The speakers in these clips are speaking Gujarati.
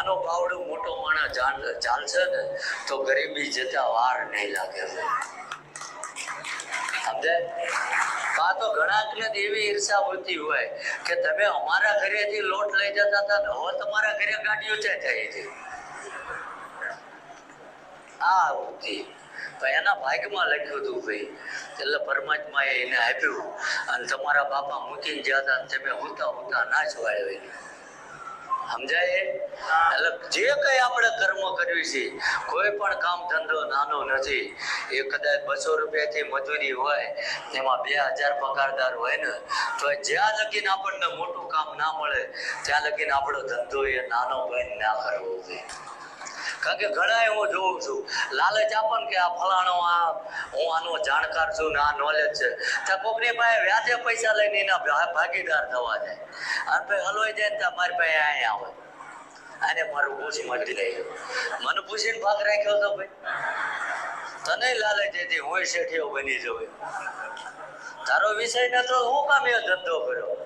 નાનો બાવડો મોટો માણસ ચાલશે ને, તો ગરીબી જતા વાર નહીં લાગે. સમજે? કાં તો ઘણા એવી ઈર્ષા હોતી હોય કે તમે અમારા ઘરેથી લોટ લઈ જતા હતા હવે તમારા ઘરે ગાડીઓ ચાઈ જાય છે? આ હોતી તો એના ભાગ્યમાં લખ્યું હતું ભાઈ, એટલે પરમાત્માએ એને આપ્યું અને તમારા બાપા મૂકીને જતા તમે હોતા હોતા ના છવાય સમજાય? એટલે જે કઈ આપણે કર્મ કર્યું છે, કોઈ પણ કામ ધંધો નાનો નથી. એ કદાચ બસો રૂપિયાથી મજૂરી હોય, એમાં બે હજાર પગારદાર હોય ને, તો જ્યાં લગીને આપણને મોટું કામ ના મળે, ત્યાં લગીને આપણો ધંધો એ નાનો હોય ના કરવો જોઈએ. કારણ કે ઘણા હું જોઉં છું. લાલચ આપણ કે આ ફલાણો આ, હું આનો જાણકાર છું ને આ નોલેજ છે. ત્યાં કોકની પાસે વ્યાજે પૈસા લઈને એના ભાગીદાર થવા જાય. અને ભાઈ હલવાઈ જાય ને ત્યાં મારી પાસે અહીંયા આવે. આને મારું પૂછી મળી લઈ મને પૂછીને ભાગ રાખ્યો તો ભાઈ. તને લાલચ હતી, હું શેઠિયો બની જવું તારો વિષય નતો, હું કામ એ ધંધો કર્યો?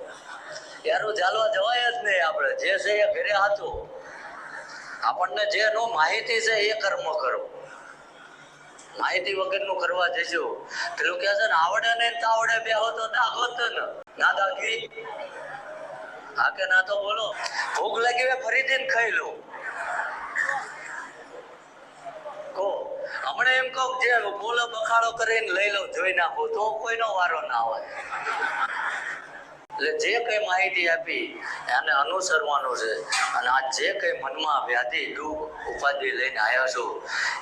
યારું ચાલવા જવાય જ નહીં આપણે. જે છે એ ઘરે હાથું. આપણને જે નો માહિતી છે એ કર્મ કરો. માહિતી વગરનું કરવા જજો. પેલું કહે છે ને, આવડે ને આવડે બે હો તો ના હોત ને. ના દાખી હા કે ના તો બોલો. ભૂખ લાગી ફરીથી ને ખાઈ લો. કહો. હમણાં એમ કહું જે બોલો બખાડો કરીને લઈ લો જોઈ નાખો તો કોઈનો વારો ના હોય એટલે જે કઈ માહિતી આપી, એને અનુસરવાનું છે. અને આ જે કઈ મનમાં વ્યાધિ, દુઃખ, ઉપાધિ લઈને આવ્યા છો,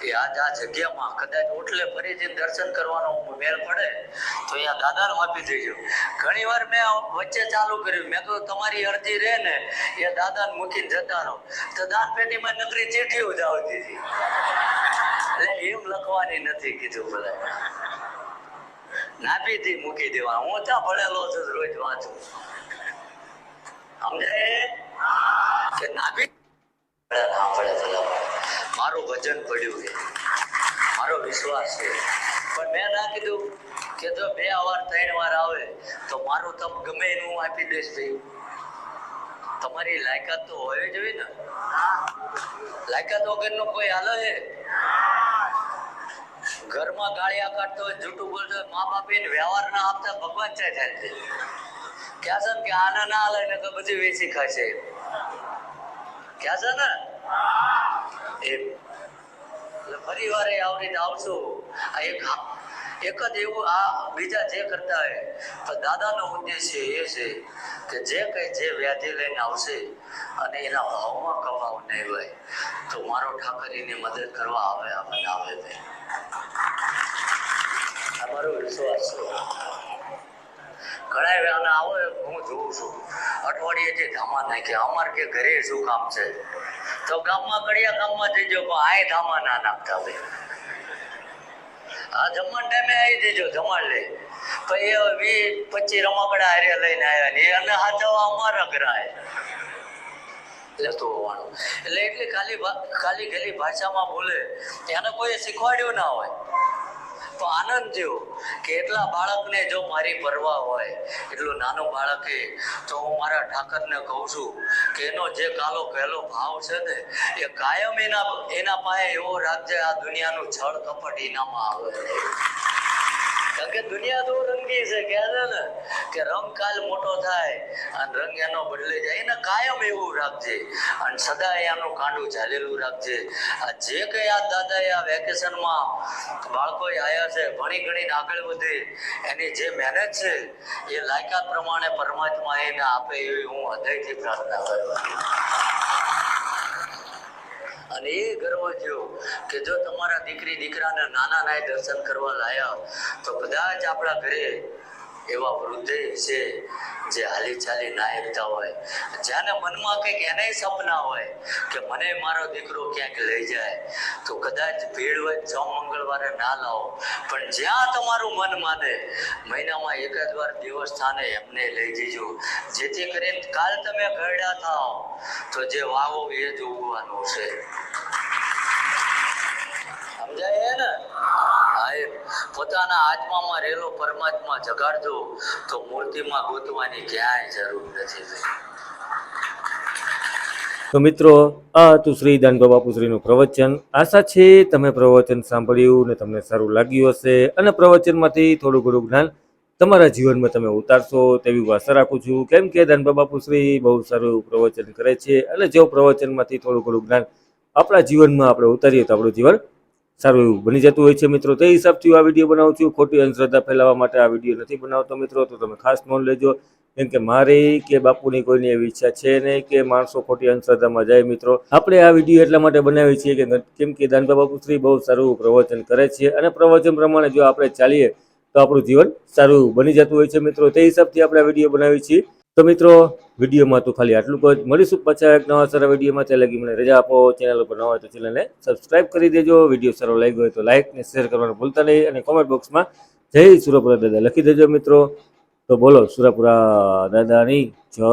એ આજ આ જગ્યામાં કદાચ ઓટલે ફરીથી દર્શન કરવાનો મેળ પડે, તો અહીંયા દાદાને આપી દેજો. ઘણી વાર મેં વચ્ચે ચાલુ કર્યું. મેં કહ્યું તમારી અરજી રહે ને, એ દાદાને મૂકીને જતા રહો. તો દાન પેટીમાં નકરી ચીઠીઓ જ હતી. એટલે એમ લખવાની નથી કીધું બધા નાભીથી મૂકી દેવા. હું ત્યાં ભણેલો છું રોજ વાંચું. સમજાય કે નાભી સાંભળે ભલા મારું વજન પડ્યું છે. મારો વિશ્વાસ છે. પણ મેં ના કીધું કે જો બે વાર, ત્રણ વાર આવે, તો મારું તપ ગમે એનું આપી દઈશ ભાઈ. તમારી લાયકાત તો હોવી જોઈએ ને. લાયકાત વગરનો કોઈ હાલ છે? ઘરમાં ગાળિયા કાઢતો હોય જૂઠું બોલતો હોય મા બાપે વ્યવહાર ના આપતા ભગવાન ચાય થાય છે. ક્યાં ને કે આના ના હાલે ને તો બધું વેચી ખાશે. ક્યાં છે ને? એટલે ફરી વાર એ આવી આવશું. આ એક એક જ એવું આ બીજા જે કરતા હોય, તો દાદાનો ઉદ્દેશ્ય એ છે કે જે કઈ જે વ્યાધિ લઈને આવશે અને એના ભાવમાં કમાવ નહીં હોય, તો મારો ઠાકર એની મદદ કરવા આવે, આ બનાવે ભાઈ આ મારો વિશ્વાસ છે. ઘણા વહેલા આવે હું જોઉં છું. અઠવાડિયેથી ધામા નાખ્યા, અમારે કે ઘરે શું કામ છે? તો ગામમાં કડિયા ગામમાં જઈજો પણ આય ધામા ના નાખતા હોય. આ જમવાના ટાઈમે આવી દેજો જમાડ લે. પછી એ વી પચીસ રમકડા હારે લઈને આવ્યા ને એને હાથવા અમારા ઘરાય લેતો હોવાનું. એટલે એટલી ખાલી ખાલી ખાલી ભાષામાં બોલે, એને કોઈ શીખવાડ્યું ના હોય. તો આનંદ થયો કે એટલા બાળકને જો મારી પરવા હોય, એટલું નાનું બાળકે તો હું મારા ઠાકરને કહું છું કે એનો જે કાલો પહેલો ભાવ છે ને, એ કાયમ એના એના પાસે એવો રાખજે આ દુનિયાનું છળ કપટ એનામાં આવે. કારણ કે દુનિયા તો રંગી છે કે ને? કે રંગ કાલ મોટો થાય અને રંગ એનો બદલે જાય. એને કાયમ એવું રાખજે. અને સદા એનું કાંડું ઝાલેલું રાખજે. આ જે કઈ આ દાદાએ આ વેકેશનમાં બાળકો આવ્યા છે, ભણી ગણીને આગળ વધે, એની જે મહેનત છે, એ લાયકાત પ્રમાણે પરમાત્મા એને આપે એવી હું હૃદયથી પ્રાર્થના કરું અને એ ગર્વ થયો કે જો તમારા દીકરી દીકરાને નાના નાય દર્શન કરવા લાયા તો કદાચ આપણા ઘરે એવા વૃદ્ધે છે જે હાલી ચાલી ના હોય. જેને મનમાં કંઈક એને સપના હોય કે મને મારો દીકરો ક્યાંક લઈ જાય, તો કદાચ ભીડ હોય છ મંગળવારે ના લાવો. પણ જ્યાં તમારું મન માને, મહિનામાં એકાદ વાર દેવસ્થાને એમને લઈ જજો. જેથી કરીને કાલ તમે ઘરડા થાઓ, તો જે વાવો એ જ ઉગવાનું છે. સમજાય ને હા પોતાના આત્મામાં રહેલો પરમાત્મા જગાડજો તો મૂર્તિમાં ગોતવાની ક્યાંય જરૂર નથી તો મિત્રો, આ હતું શ્રી દાનગો બાપુશ્રીનું પ્રવચન. આશા છે તમે પ્રવચન સાંભળ્યું ને તમને સારું લાગ્યું હશે અને પ્રવચનમાંથી થોડું ઘણું જ્ઞાન તમારા જીવનમાં તમે ઉતારશો તેવી આશા રાખું છું. કેમ કે દાનબા બાપુશ્રી બહુ સારું પ્રવચન કરે છે અને જો પ્રવચનમાંથી થોડું ઘણું જ્ઞાન આપણા જીવનમાં આપણે ઉતારીએ તો આપણું જીવન સારું એવું બની જતું હોય છે મિત્રો. તે હિસાબથી આ વીડિયો બનાવું છું. ખોટી અંધશ્રદ્ધા ફેલાવવા માટે આ વીડિયો નથી બનાવતો મિત્રો. તો તમે ખાસ નોંધ લેજો. કેમ કે મારી કે બાપુની કોઈની એવી ઈચ્છા છે નહીં કે માણસો ખોટી અંધશ્રદ્ધામાં જાય મિત્રો. આપણે આ વીડિયો એટલા માટે બનાવીએ છીએ કે કેમ કે દાનબા બાપુશ્રી બહુ સારું પ્રવચન કરે છે. અને પ્રવચન પ્રમાણે જો આપણે ચાલીએ તો આપણું જીવન સારું બની જતું હોય છે મિત્રો. તે હિસાબથી આપણે આ વીડિયો બનાવીએ છીએ. તો મિત્રો, વિડીયોમાં તો ખાલી આટલું જ. મળીશું પાછા એક નવા સારા વિડીયોમાં. ત્યાં લગી મને રજા આપો. ચેનલ ઉપર ન હોય તો ચેનલને સબસ્ક્રાઇબ કરી દેજો. વીડિયો સારો લાગ્યો હોય તો લાઇક ને શેર કરવાનું ભૂલતા નહીં. અને કોમેન્ટ બોક્સમાં જય સુરપુરા દાદા લખી દેજો મિત્રો. તો બોલો, સુરપુરા દાદાની જય.